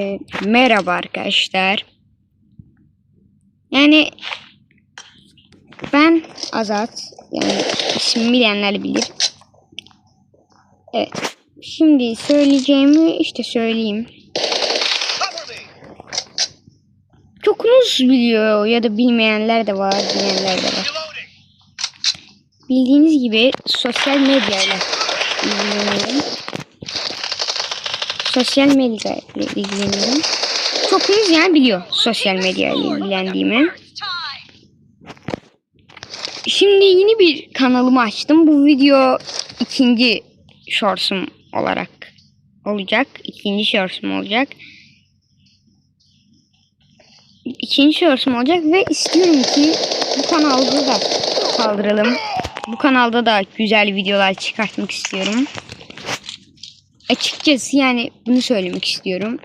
Ee, merhaba arkadaşlar. Yani ben Azat. Yani ismimi bilenler bilir. Evet. Şimdi söyleyeceğimi işte söyleyeyim. Çokunuz biliyor ya da bilmeyenler de var, bilenler de var. Bildiğiniz gibi sosyal medyayla ilgileniyorum. Sosyal medya ile ilgileniyorum. Çokunuz yani biliyor sosyal medya ile ilgilendiğimi. Şimdi yeni bir kanalımı açtım. Bu video ikinci shorts'um olarak olacak. İkinci shorts'um olacak. İkinci shorts'um olacak ve istiyorum ki bu kanalda da kaldıralım. Bu kanalda da güzel videolar çıkartmak istiyorum. Açıkçası yani bunu söylemek istiyorum.